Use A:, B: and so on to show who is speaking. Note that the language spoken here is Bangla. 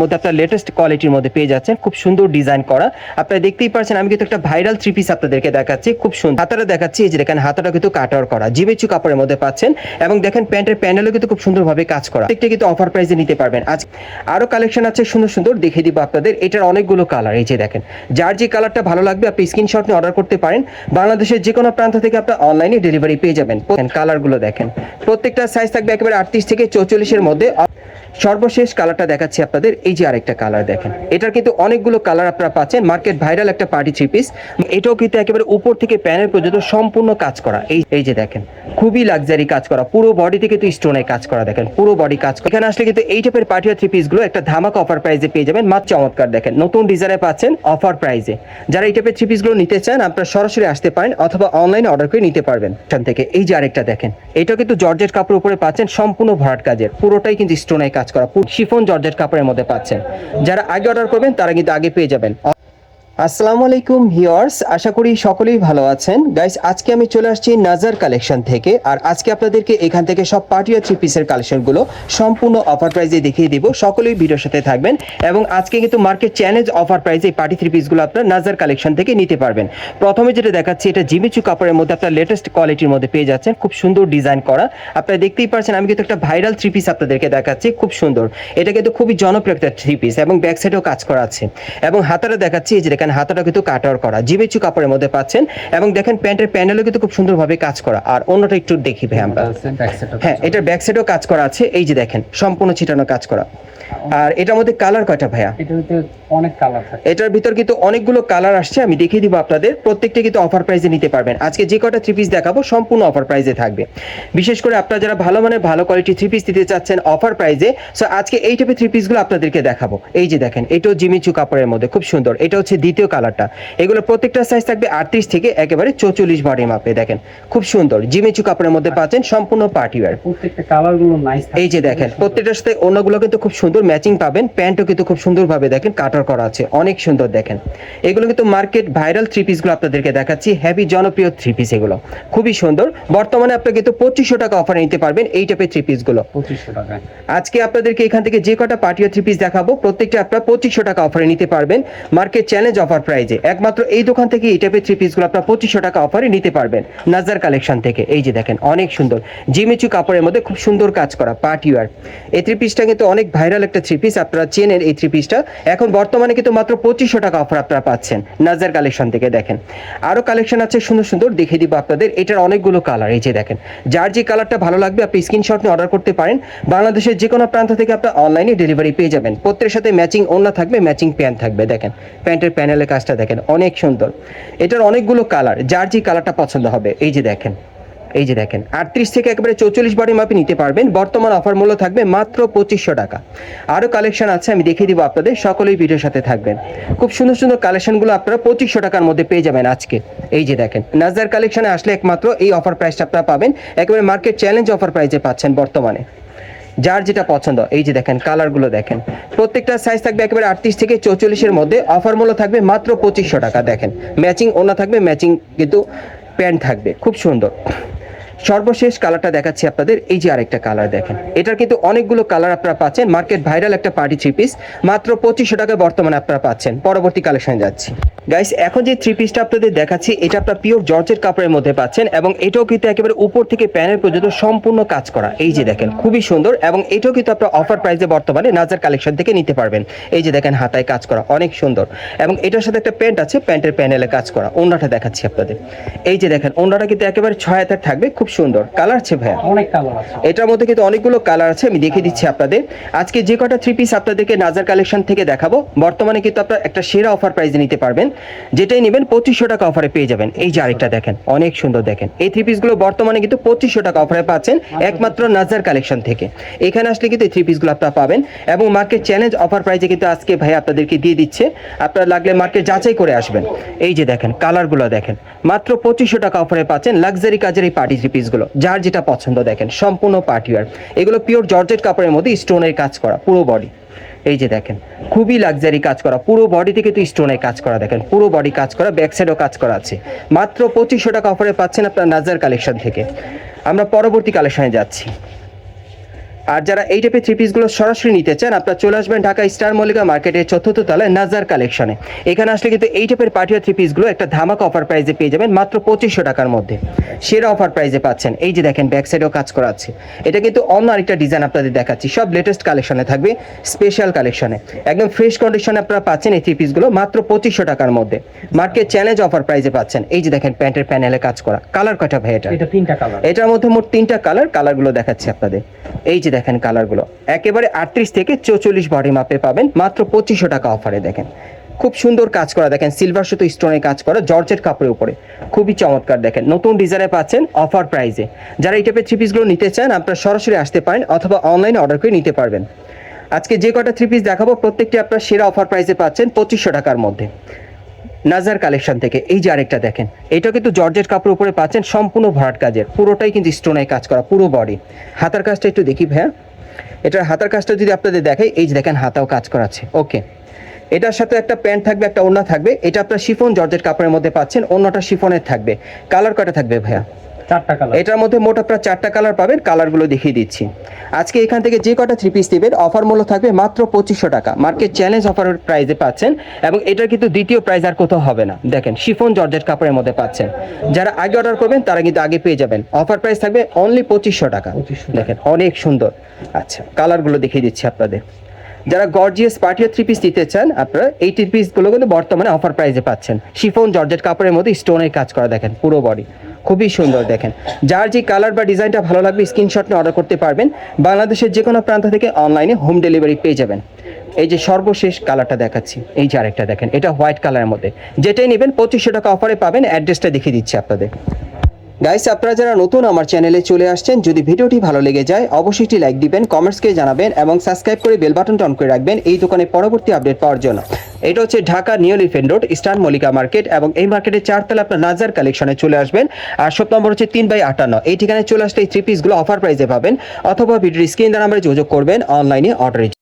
A: মধ্যে আপনার লেটেস্ট কোয়ালিটির মধ্যে পেয়ে যাচ্ছেন। খুব সুন্দর ডিজাইন করা। আপনারা দেখতেই পাচ্ছেন আমি কিন্তু একটা ভাইরাল থ্রি পিস আপনাদেরকে দেখাচ্ছি। খুব সুন্দর। হাতাটা দেখাচ্ছি, এই যে দেখেন, হাতাটা কিন্তু কাটার করা। জিবেচু কাপড়ের মধ্যে পাচ্ছেন এবং দেখেন, প্যান্টের প্যানেলও কিন্তু খুব সুন্দরভাবে কাজ করা। প্রত্যেকটা কিন্তু অফার প্রাইসে নিতে পারবেন। আজ আরও কালেকশন আছে, সুন্দর সুন্দর দেখে দিব আপনাদের। এটার অনেকগুলো কালার এই যে দেখেন। যার যে কালারটা ভালো লাগবে, আপনি স্ক্রিনশট নিয়ে অর্ডার করতে পারেন। বাংলাদেশের যে কোনো প্রান্ত থেকে আপনার অনলাইনে ডেলিভারি পেয়ে যাবেন। কালারগুলো দেখেন। প্রত্যেকটা সাইজ থাকবে একেবারে আটত্রিশ থেকে চৌচল্লিশের মধ্যে। সর্বশেষ কালারটা দেখাচ্ছি আপনাদের। এই যে আরেকটা কালার দেখেন। এটার কিন্তু অনেকগুলো কালার আপনারা পাচ্ছেন। মার্কেট ভাইরাল একটা পার্টি থ্রি পিস এটাও কিন্তু একেবারে উপর থেকে প্যানেল পর্যন্ত সম্পূর্ণ কাজ করা। এই এই যে দেখেন, খুবই লাক্সারি কাজ করা। পুরো বডিতে কিন্তু স্টোনে কাজ করা দেখেন। পুরো বডি কাজ করা। এখানে আসলে কিন্তু এই টাইপের পার্টি থ্রি পিসগুলো একটা ধামাকা অফার প্রাইজে পেয়ে যাবেন। মাত্র চমৎকার দেখেন। নতুন ডিজাইনে পাচ্ছেন অফার প্রাইজে যারা এই টাইপের থ্রি পিসগুলো নিতে চান, আপনারা সরাসরি আসতে পারেন অথবা অনলাইনে অর্ডার করে নিতে পারবেন। এখান থেকে এই যে আরেকটা দেখেন এটা কিন্তু জর্জেট কাপড়ের উপরে পাচ্ছেন সম্পূর্ণ ভরাট কাজের। পুরোটাই কিন্তু স্টোনে কাজ করা। শিফন জর্জেট কাপড়ের মধ্যে পাচ্ছেন। যারা আগে অর্ডার করবেন, তারা কিন্তু আগে পেয়ে যাবেন। আসসালামু আলাইকুম ভিউয়ার্স, আশা করি সকলেই ভালো আছেন। গাইস আজকে আমি চলে আসছি নাজার কালেকশন থেকে, আর আজকে আপনাদেরকে এখান থেকে সব পার্টিয়া থ্রি পিসের কালেকশনগুলো সম্পূর্ণ অফার প্রাইসে দেখিয়ে দিব। সকলেই ভিডিওর সাথে থাকবেন এবং আজকে কিন্তু মার্কেট চ্যালেঞ্জ অফার প্রাইসে এই পার্টি থ্রি পিসগুলো আপনার নাজার কালেকশন থেকে নিতে পারবেন। প্রথমে যেটা দেখাচ্ছি, এটা জিমিচু কাপড়ের মধ্যে আপনার লেটেস্ট কোয়ালিটির মধ্যে পেয়ে যাচ্ছেন। খুব সুন্দর ডিজাইন করা। আপনারা দেখতেই পাচ্ছেন, আমি কিন্তু একটা ভাইরাল থ্রি পিস আপনাদেরকে দেখাচ্ছি, খুব সুন্দর। এটা কিন্তু খুবই জনপ্রিয় একটা থ্রি পিস এবং ব্যাক সাইডেও কাজ করা আছে। এবং হাতারা দেখাচ্ছি, এই যে দেখেন হাতাটা কিন্তু কাটার করা। জিবেচু কাপড়ের মধ্যে পাচ্ছেন এবং দেখেন প্যান্টের প্যানেলও কিন্তু খুব সুন্দরভাবে কাজ করা। আর অন্যটা একটু দেখি ভাই আমরা। হ্যাঁ এটার ব্যাক সাইডেও কাজ করা আছে। এই যে দেখেন সম্পূর্ণ ছিটানো কাজ করা। আর এটার মধ্যে কালার কয়টা ভাইয়া?
B: অনেক কালার থাকে।
A: এটার ভিতর কিন্তু অনেকগুলো কালার আসছে আমি দেখিয়ে দিব আপনাদের। প্রত্যেকটা কিন্তু অফার প্রাইসে নিতে পারবেন। আজকে যে কটা থ্রি পিস দেখাবো সম্পূর্ণ অফার প্রাইসে থাকবে। বিশেষ করে আপনারা যারা ভালো মানের ভালো কোয়ালিটি থ্রি পিস দিতে চাচ্ছেন অফার প্রাইসে সো আজকে এই টাইপের থ্রি পিসগুলো আপনাদেরকে দেখাবো। এই যে দেখেন এটাও জিমিচু কাপড়ের মধ্যে খুব সুন্দর। এটা হচ্ছে দ্বিতীয় কালারটা। এগুলো প্রত্যেকটা সাইজ থাকবে আটত্রিশ থেকে একেবারে চৌচল্লিশ বডি মাপে দেখেন। খুব সুন্দর। জিমিচু কাপড়ের মধ্যে পাচ্ছেন সম্পূর্ণ পার্টি ওয়্যার
B: প্রত্যেকটা কালারগুলো নাইস
A: এই যে দেখেন প্রত্যেকটার সাথে অন্যগুলো কিন্তু খুব সুন্দর ম্যাচিং পাবেন। প্যান্টও কিন্তু খুব সুন্দরভাবে দেখেন কাটার করা আছে। অনেক সুন্দর দেখেন। এগুলো কিন্তু মার্কেট ভাইরাল থ্রি পিসগুলো আপনাদেরকে দেখাচ্ছি। হ্যাভি জনপ্রিয় থ্রি পিস এগুলো। খুবই সুন্দর। বর্তমানে আপনি কিন্তু পঁচিশশো টাকা অফারে নিতে পারবেন এই টাইপের থ্রি পিসগুলো
B: পঁচিশশো
A: আজকে আপনাদেরকে এখান থেকে যে কটা পার্টিও থ্রি পিস দেখাবো প্রত্যেকটা আপনারা পঁচিশশো টাকা অফারে নিতে পারবেন। মার্কেট চ্যালেঞ্জ অফার প্রাইজে একমাত্র এই দোকান থেকে এই টাইপের থ্রি পিসগুলো আপনারা পঁচিশশো টাকা অফারে নিতে পারবেন। নাজার কালেকশন থেকে। এই যে দেখেন, অনেক সুন্দর। জিমিচু কাপড়ের মধ্যে খুব সুন্দর কাজ করা পার্টি ওয়ার এই থ্রি পিসটা কিন্তু অনেক ভাইরাল একটা থ্রি পিস আপনারা চেনেন এই থ্রি পিসটা এখন বর্তমানে কিন্তু মাত্র পঁচিশশো টাকা অফার আপনারা পাচ্ছেন নাজার কালেকশন থেকে দেখেন। আরও কালেকশন আছে সুন্দর সুন্দর দেখে দিব আপনাদের। এটার অনেকগুলো কালার এই যে দেখেন। যার যে কালারটা ভালো লাগবে, আপনি স্ক্রিনশট নিয়ে অর্ডার করতে পারেন। বাংলাদেশের যে কোনো প্রান্ত থেকে আপনার অনলাইনে ডেলিভারি পেয়ে যাবেন। প্রত্যেকের সাথে ম্যাচিং ওড়না থাকবে ম্যাচিং প্যান্ট থাকবে, দেখেন। প্যান্টের প্যানেলের কাজটা দেখেন, অনেক সুন্দর। এটার অনেকগুলো কালার যার যে কালারটা পছন্দ হবে, এই যে দেখেন, এই যে দেখেন। আটত্রিশ থেকে একেবারে চৌচল্লিশ বাড়ি মাপে নিতে পারবেন, বর্তমান অফার মূল্য থাকবে মাত্র পঁচিশশো টাকা। আরও কালেকশন আছে, আমি দেখিয়ে দিব আপনাদের, সকলেই ভিডিওর সাথে থাকবেন। খুব সুন্দর সুন্দর কালেকশনগুলো আপনারা পঁচিশশো টাকার মধ্যে পেয়ে যাবেন আজকে। এই যে দেখেন নাজার কালেকশনে আসলে একমাত্র এই অফার প্রাইসটা আপনারা পাবেন, একেবারে মার্কেট চ্যালেঞ্জ অফার প্রাইসে পাচ্ছেন বর্তমানে। যার যেটা পছন্দ, এই যে দেখেন, কালারগুলো দেখেন। প্রত্যেকটা সাইজ থাকবে একেবারে আটত্রিশ থেকে চৌচল্লিশের মধ্যে। অফার মূল্য থাকবে মাত্র পঁচিশশো টাকা, দেখেন। ম্যাচিং ওনা থাকবে ম্যাচিং কিন্তু প্যান্ট থাকবে। খুব সুন্দর। সর্বশেষ কালারটা দেখাচ্ছি আপনাদের। এই যে আরেকটা কালার দেখেন। এটার কিন্তু অনেকগুলো কালার আপনারা পাচ্ছেন। মার্কেট ভাইরাল একটা পার্টি থ্রি পিস। মাত্র পঁচিশশো টাকায় বর্তমানে আপনারা পাচ্ছেন। পরবর্তী কালেকশনে যাচ্ছি। গাইস এখন যে থ্রি পিসটা আপনাদের দেখাচ্ছি, এটা আপনার পিওর জর্জের কাপড়ের মধ্যে পাচ্ছেন এবং এটাও কিন্তু একেবারে উপর থেকে প্যানেল পর্যন্ত সম্পূর্ণ কাজ করা। এই যে দেখেন, খুবই সুন্দর এবং এটাও কিন্তু আপনার অফার প্রাইসে বর্তমানে নাজার কালেকশন থেকে নিতে পারবেন। এই যে দেখেন, হাতায় কাজ করা, অনেক সুন্দর। এবং এটার সাথে একটা প্যান্ট আছে, প্যান্টের প্যানেলে কাজ করা। ওনাটা দেখাচ্ছি আপনাদের। এই যে দেখেন ওনাটা কিন্তু একেবারে ছয় হাতের থাকবে খুব সুন্দর। কালার আছে ভাইয়া?
B: অনেক কালার আছে।
A: এটার মধ্যে কিন্তু অনেকগুলো কালার আছে আমি দেখিয়ে দিচ্ছি আপনাদের। আজকে যে কটা থ্রি পিস আপনাদেরকে নাজার কালেকশন থেকে দেখাবো বর্তমানে কিন্তু আপনারা একটা সেরা অফার প্রাইসে নিতে পারবেন যেটাই নেবেন পঁচিশশো টাকা অফারে পেয়ে যাবেন। এই যে আরেকটা দেখেন অনেক সুন্দর দেখেন। এই থ্রি পিসগুলো বর্তমানে কিন্তু পঁচিশশো টাকা অফারে পাচ্ছেন একমাত্র নাজার কালেকশন থেকে। এখানে আসলে কিন্তু এই থ্রি পিসগুলো আপনারা পাবেন এবং মার্কেট চ্যালেঞ্জ অফার প্রাইসে কিন্তু আজকে ভাই আপনাদেরকে দিয়ে দিচ্ছে। আপনারা লাগলে মার্কেট যাচাই করে আসবেন। এই যে দেখেন কালারগুলো দেখেন মাত্র পঁচিশশো টাকা অফারে পাচ্ছেন লাক্সারি কাজের এই পার্টি থ্রি পিসগুলো যার যেটা পছন্দ দেখেন, সম্পূর্ণ পার্টিওয়ার এগুলো পিওর জর্জেট কাপড়ের মধ্যে স্টোনের কাজ করা, পুরো বডি এই যে দেখেন, খুবই লাক্সারি কাজ করা, পুরো বডিতে কিন্তু স্টোনের কাজ করা দেখেন, পুরো বডি কাজ করা ব্যাক সাইডও কাজ করা আছে। মাত্র পঁচিশশো টাকা অফারে পাচ্ছেন আপনার নাজার কালেকশন থেকে। আমরা পরবর্তী কালেকশনে যাচ্ছি। আর যারা এই টাইপের থ্রি পিসগুলো সরাসরি নিতে চান আপনারা চলে আসবেন ঢাকা স্টার মল্লিকা মার্কেটের চতুর্থ তলায় নাজার কালেকশনে এখানে আসলে কিন্তু এই টাইপের পার্টিয়া থ্রি পিসগুলো একটা ধামাকা অফার প্রাইসে পেয়ে যাবেন মাত্র পঁচিশশো টাকার মধ্যে। সেরা অফার প্রাইসে পাচ্ছেন। এই যে দেখেন ব্যাক সাইডেও কাজ করা আছে। এটা কিন্তু অন্য আরেকটা ডিজাইন আপনাদের দেখাচ্ছি। সব লেটেস্ট কালেকশনে থাকবে স্পেশাল কালেকশনে একদম ফ্রেশ কন্ডিশনে আপনারা পাচ্ছেন এই থ্রি পিসগুলো মাত্র পঁচিশশো টাকার মধ্যে। মার্কেট চ্যালেঞ্জ অফার প্রাইসে পাচ্ছেন। এই যে দেখেন প্যান্টের প্যানেলে কাজ করা। কালার কটা ভাই এটা?
B: এটা তিনটা কালার
A: এটার মধ্যে মোট তিনটা কালার কালারগুলো দেখাচ্ছি আপনাদের। এই যে দেখেন কালারগুলো। একেবারে আটত্রিশ থেকে চৌচল্লিশ বডি মাপে পাবেন, মাত্র পঁচিশশো টাকা অফারে দেখেন। খুব সুন্দর কাজ করা, দেখেন সিলভার সুতো স্টোনে কাজ করা জর্জের কাপড়ের উপরে। খুবই চমৎকার, দেখেন। নতুন ডিজাইনে পাচ্ছেন অফার প্রাইসে যারা এই টাইপের থ্রি পিসগুলো নিতে চান, আপনারা সরাসরি আসতে পারেন অথবা অনলাইনে অর্ডার করে নিতে পারবেন। আজকে যে কটা থ্রি পিস দেখাবো, প্রত্যেকটি আপনার সেরা অফার প্রাইসে পাচ্ছেন পঁচিশশো টাকার মধ্যে। নাজার কালেকশন থেকে। এই যে আরেকটা দেখেন এটা কিন্তু জর্জের কাপড় উপরে পাচ্ছেন সম্পূর্ণ ভরাট কাজের। পুরোটাই কিন্তু স্টোনায় কাজ করা, পুরো বডি হাতার কাজটা একটু দেখি ভাইয়া। এটার হাতার কাজটা যদি আপনাদের দেখাই, এই যে দেখেন হাতাও কাজ করাচ্ছে। ওকে এটার সাথে একটা প্যান্ট থাকবে, একটা ওড়না থাকবে। এটা আপনার শিফন জর্জের কাপড়ের মধ্যে পাচ্ছেন অন্যটা শিফনের থাকবে। কালার কটা থাকবে ভাইয়া?
B: চারটা কালার
A: এটার মধ্যে মোট আপনার চারটা কালার পাবেন কালারগুলো দেখিয়ে দিচ্ছি। আজকে এখান থেকে যে কটা থ্রি পিস নেবেন অফার মূল্য থাকবে মাত্র পঁচিশশো টাকা। মার্কেট চ্যালেঞ্জ অফারের প্রাইসে পাচ্ছেন এবং এটার কিন্তু দ্বিতীয় প্রাইজ আর কোথাও হবে না। দেখেন শিফন জর্জেট কাপড়ের মধ্যে পাচ্ছেন। যারা আগে অর্ডার করবেন তারা কিন্তু আগে পেয়ে যাবেন। অফার প্রাইস থাকবে অনলি পঁচিশশো টাকা।
B: 2500 টাকা।
A: দেখেন অনেক সুন্দর। আচ্ছা কালারগুলো দেখিয়ে দিচ্ছি আপনাদের। যারা গর্জিয়াস পার্টিয়া থ্রি পিস নিতে চান আপনারা এই থ্রি পিসগুলো কিন্তু বর্তমানে অফার প্রাইসে পাচ্ছেন। শিফন জর্জেট কাপড়ের মধ্যে স্টোনের কাজ করা দেখেন পুরো বডি খুবই সুন্দর দেখেন। যার যে কালার বা ডিজাইনটা ভালো লাগবে, স্ক্রিনশট নিয়ে অর্ডার করতে পারবেন। বাংলাদেশের যে কোনো প্রান্ত থেকে অনলাইনে হোম ডেলিভারি পেয়ে যাবেন। এই যে সর্বশেষ কালারটা দেখাচ্ছি, এই যে আরেকটা দেখেন, এটা হোয়াইট কালারের মধ্যে। যেটাই নেবেন, পঁচিশশো টাকা অফারে পাবেন অ্যাড্রেসটা দেখিয়ে দিচ্ছি আপনাদের। গাইস আপনারা যারা নতুন আমার চ্যানেলে চলে আসছেন, যদি ভিডিওটি ভালো লেগে যায়, অবশ্যই একটি লাইক দিবেন কমেন্টসকে জানাবেন, এবং সাবস্ক্রাইব করে বেল বাটনটা অন করে রাখবেন। এই দোকানে পরবর্তী আপডেট পাওয়ার জন্য। এটা হচ্ছে Dhaka new elephant road star Mallika market এবং এই মার্কেটের চারতলা আপনার নাজার কালেকশনে চলে আসবেন। আর শপ নম্বর হচ্ছে তিন বাই আটান্ন। এই ঠিকানায় চলে আসলে এই থ্রি পিসগুলো অফার প্রাইসে পাবেন অথবা ভিডিওর স্ক্রিন দ্বারা আমরা যোগাযোগ করবেন অনলাইনে অর্ডারের